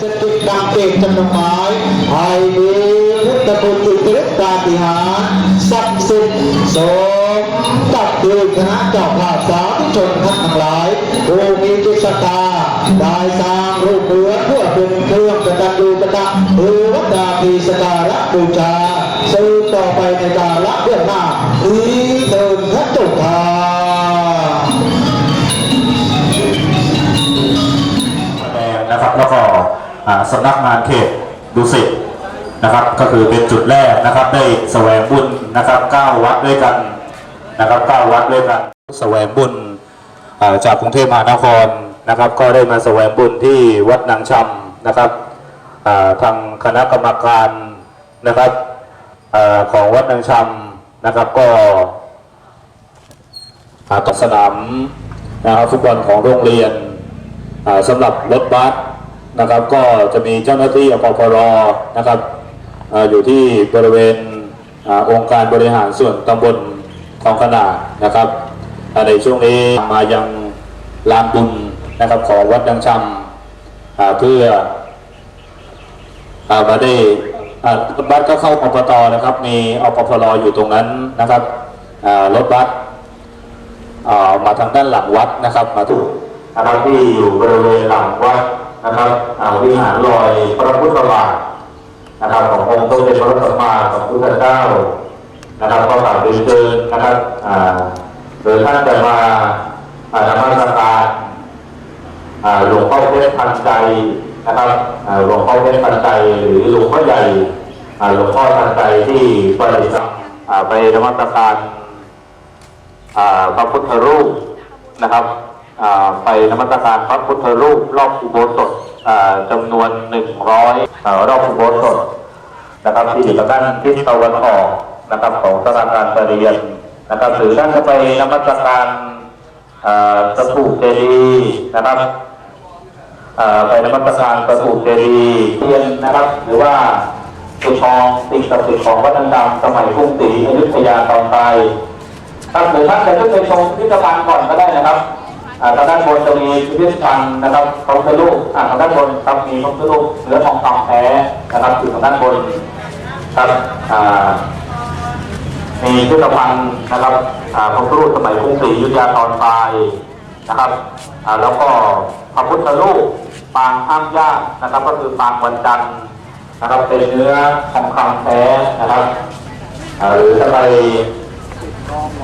จะติดดังเก่งจำนวนไม้ไอ้ดีพุทธคุณอิทธิฤทธาติหารศักดิ์สิทธิ์สมกับด้วยคณะเจ้าภาพสาธุชนทั้งหลายผู้มีจิตศรัทธาได้สร้างรูปเหมือนเพื่อเป็นเครื่องกตัญญูกตะถือวัดดาพีสการะบูชา แล้วก็อ่าสำนักงานเขตดุสิตนะครับ ก็คือเป็นจุดแรกนะครับ ได้แสวงบุญนะครับ9วัดด้วยกันนะครับ9วัดด้วยกันแสวงบุญจากกรุงเทพมหานครนะครับ ก็ได้มาแสวงบุญที่วัดนางชำนะครับทางคณะกรรมการนะครับอของวัดนางชำนะครับก็ตกสนามนะครับฟุตบอลของโรงเรียนอ่าสำหรับรถบัส นะครับ ก็จะมีเจ้าหน้าที่อปพรนะครับอยู่ที่บริเวณอองค์การบริหารส่วนตำบลคลองขนาดนะครับในช่วงนี้มายังลานบุญนะครับของวัดดังชำเพื่ออ่ามาได้รถบัสก็เข้าอปตนะครับ มีอปพรอยู่ตรงนั้นนะครับรถบัสมาทางด้านหลังวัดนะครับ มาถูกนะครับที่อยู่บริเวณหลังวัด นะครับวิหารลอยพระพุทธบาทนะครับขององค์สมเด็จพระสัมมาสัมพุทธเจ้านะครับก็ฝากเรียนเชิญนะครับหรือท่านจะมาอ่านมัสการหลวงพ่อเพชรพันใจนะครับหลวงพ่อเพชรพันใจหรือหลวงพ่อใหญ่หลวงพ่อพันใจที่ปฏิสัมอ่าไปนมัสการพระพุทธรูปนะครับ ไปนมัสการพระพุทธรูปรอบอุโบสถจำนวนหนึ่งร้อยรอบอุโบสถนะครับที่อยู่ทางด้านทิศตะวันออกนะครับของสถานการประเรียนนะครับหรือท่านจะไปนมัสการสถูปเจดีย์นะครับไปนมัสการสถูปเจดีย์เทียนนะครับ หรือว่าสุทองสิ่งศักดิ์สิทธิ์ของวัดดังดำสมัยกรุงศรีอยุธยาตอนปลายครับหรือท่านจะขึ้นไปชมพิพิธภัณฑ์ก่อนก็ได้นะครับ ทางด้านบนจะมีพิพิธภัณฑ์นะครับพระพุทธรูปทางด้านบนครับมีพระพุทธรูปเนื้อทองคำแท้นะครับอยู่ทางด้านบนครับมีพิพิธภัณฑ์นะครับพระพุทธรูปสมัยกรุงศรีอยุธยาตอนปลายนะครับแล้วก็พระพุทธรูปปางห้ามยากนะครับ ก็คือปางวันจันทร์นะครับเป็นเนื้อทองคำแท้นะครับหรือจะไป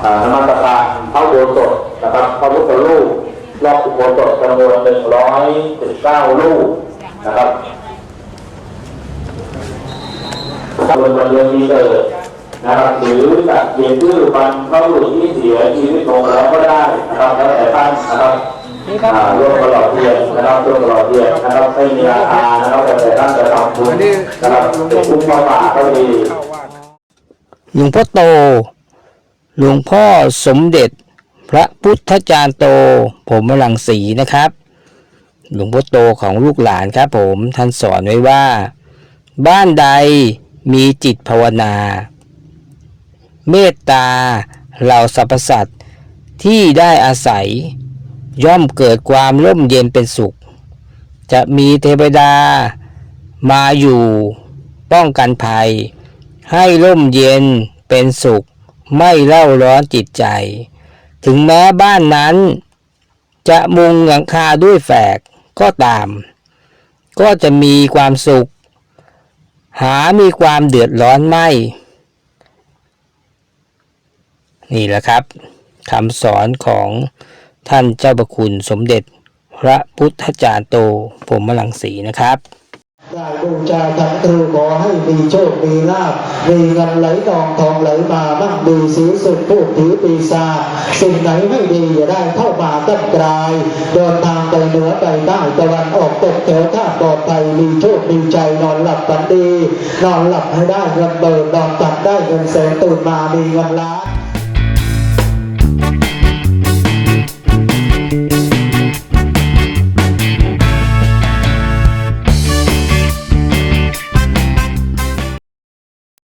อ่านมัสการพระโบสถนะครับพระพุทธรูป รอบอุโบสถจำนวน119รูปนะครับส่วนวันเดือนปีเกิดนะครับหรือจะเขียนชื่อบรรพบุรุษที่เสียชีวิตลงแล้วก็ได้นะครับแล้วแต่ท่านนะครับอ่าร่วมตลอดเทียนนะครับร่วมตลอดเทียนนะครับไม่มีราคานะครับแต่แต่ท่านจะทำบุญนะครับเป็นบุญมาฝากก็ดีหลวงพ่อโต หลวงพ่อสมเด็จ พระพุทธจารย์โต ผมมลังสีนะครับ หลวงพ่อโตของลูกหลานครับผมท่านสอนไว้ว่า บ้านใดมีจิตภาวนา เมตตาเหล่าสรรพสัตว์ที่ได้อาศัย ย่อมเกิดความร่มเย็นเป็นสุข จะมีเทวดามาอยู่ป้องกันภัย ให้ร่มเย็นเป็นสุข ไม่เล่าร้อนจิตใจ ถึงแม้บ้านนั้น จะมุงหลังคาด้วยแฝกก็ตาม ก็จะมีความสุข หามีความเดือดร้อนไม่ นี่แหละครับคำสอนของท่านเจ้าประคุณสมเด็จ พระพุทธจารย์โตผมมลังสีนะครับ ได้บูชาทันครูขอให้มีโชค มีลาภมีเงินไหลทองทองไหลมามั่งมีสีสุดพูดถือปีศาจสิ่งไหนไม่ดีอย่าได้เข้ามาตั้งกลายเดินทางไปเหนือไปใต้ตะวันออกตกแถวท่าปลอดภัยมีโชค มีใจนอนหลับฝันดี นอนหลับให้ได้เงินเบิกนอนตัดได้เงินแสนตื่นมามีเงินล้าน